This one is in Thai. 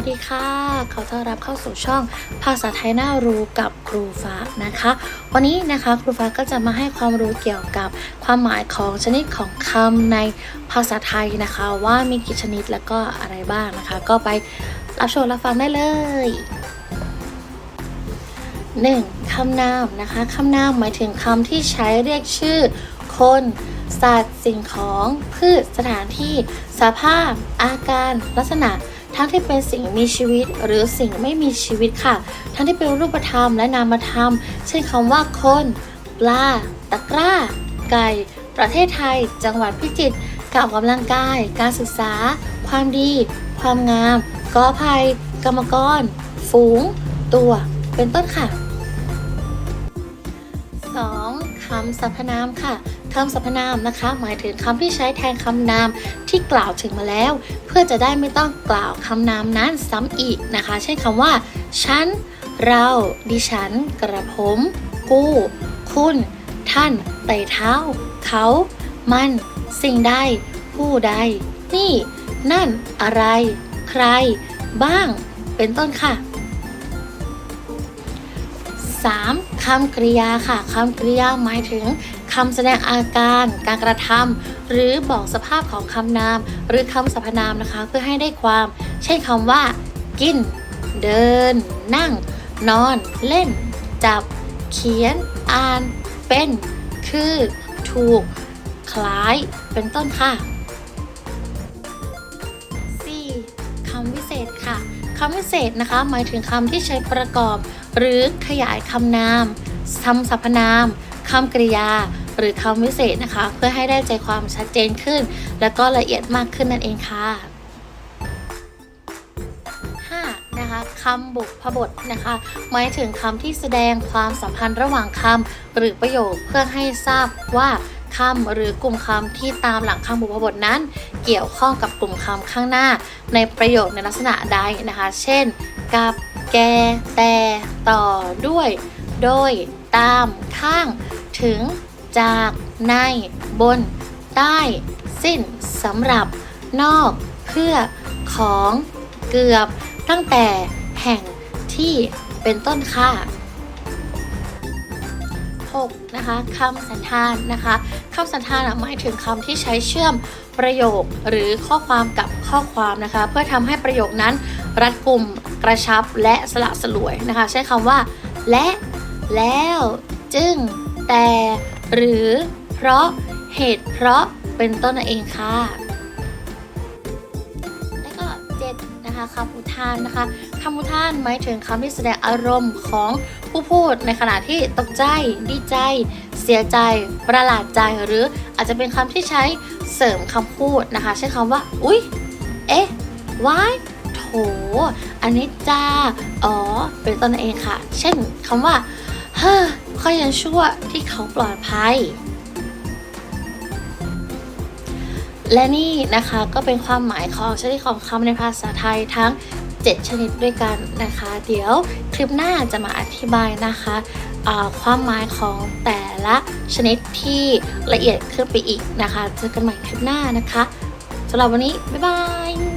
วัสดีค่ะ ขอต้อนรับเข้าสู่ช่องภาษาไทยน่ารู้กับครูฟ้านะคะ วันนี้นะคะครูฟ้าก็จะมาให้ความรู้เกี่ยวกับความหมายของชนิดของคำในภาษาไทยนะคะ ว่ามีกี่ชนิดแล้วก็อะไรบ้างนะคะ ก็ไปรับชมรับฟังได้เลย 1. คำนามนะคะคำนามหมายถึงคำที่ใช้เรียกชื่อคนสัตว์สิ่งของพืชสถานที่ สภาพ อาการ ลักษณะ ทั้งที่เป็นสิ่งมีชีวิตหรือสิ่งไม่มีชีวิตค่ะ ทั้งที่เป็นรูปธรรมและนามธรรม เช่นคำว่าคน ปลา ตะกร้า ไก่ ประเทศไทย จังหวัดพิจิตรการออกกำลังกาย การศึกษา ความดี ความงามกอภัย กรรมกร ฝูง ตัว เป็นต้นค่ะ 2. คำสรรพนามค่ะ คำสรรพนามนะคะ หมายถึงคำที่ใช้แทนคำนามที่กล่าวถึงมาแล้ว เพื่อจะได้ไม่ต้องกล่าวคำนามนั้นซ้ำอีกนะคะ เช่นคำว่า ฉัน เรา ดิฉัน กระผม กูคุณ ท่านไต่เท้า เขา มัน สิ่งใด ผู้ใด นี่ นั่น อะไร ใคร บ้าง เป็นต้นค่ะ 3. คำกริยาค่ะคำกริยาหมายถึง คำแสดงอาการ การกระทำหรือบอกสภาพของคำนาม หรือคำสรรพนามนะคะ เพื่อให้ได้ความ เช่นคำว่า กิน เดิน นั่ง นอน เล่น จับ เขียน อ่าน เป็น คือ ถูก คล้าย เป็นต้นค่ะ 4. คำวิเศษค่ะคำวิเศษนะคะ หมายถึงคำที่ใช้ประกอบ หรือขยายคำนามคำสรรพนาม คำกริยา หรือคำวิเศษนะคะ เพื่อให้ได้ใจความชัดเจนขึ้น และก็ละเอียดมากขึ้นนั่นเองค่ะ 5. นะคะคำบุพบทนะคะหมายถึงคำที่แสดงความสัมพันธ์ระหว่างคำหรือประโยคเพื่อให้ทราบว่าคำหรือกลุ่มคำที่ตามหลังคำบุพบทนั้น เกี่ยวข้องกับกลุ่มคำข้างหน้า ในประโยคในลักษณะใดนะคะ เช่น กับ แก แต่ ต่อ ด้วย โดย ตาม ข้าง ถึง จาก ใน บน ใต้ สิ้นสำหรับ นอก เพื่อ ของ เกือบ ตั้งแต่ แห่ง ที่ เป็นต้นค่ะ 6. นะคะคำสันธานนะคะคำสันธานหมายถึงคำที่ใช้เชื่อมประโยคหรือข้อความกับข้อความนะคะ เพื่อทำให้ประโยคนั้น รัดกุมกระชับและสละสลวยนะคะ ใช้คำว่า และ แล้ว จึง แต่ หรือ เพราะ เหตุ เพราะ เป็นต้นนั่นเองค่ะ และก็7นะคะคำอุทานนะคะคำอุทานหมายถึงคำที่แสดงอารมณ์ของผู้พูดในขณะที่ตกใจ ดีใจ เสียใจ ประหลาดใจ หรืออาจจะเป็นคำที่ใช้เสริมคำพูดนะคะเช่นคำว่า อุ๊ย เอ๊ะว้ายโถ อันนี้จ้า อ๋อ เป็นต้นนั่นเองค่ะ เช่นคำว่า เฮ้อ ข้อยังชั่วที่เขาปลอดภัย และนี่นะคะก็เป็นความหมายของชนิดของคำในภาษาไทยทั้ง 7 ชนิดด้วยกันนะคะ เดี๋ยวคลิปหน้าจะมาอธิบายนะคะความหมายของแต่ละชนิดที่ละเอียดขึ้นไปอีกนะคะ เจอกันใหม่คลิปหน้านะคะสำหรับวันนี้ บ๊ายบาย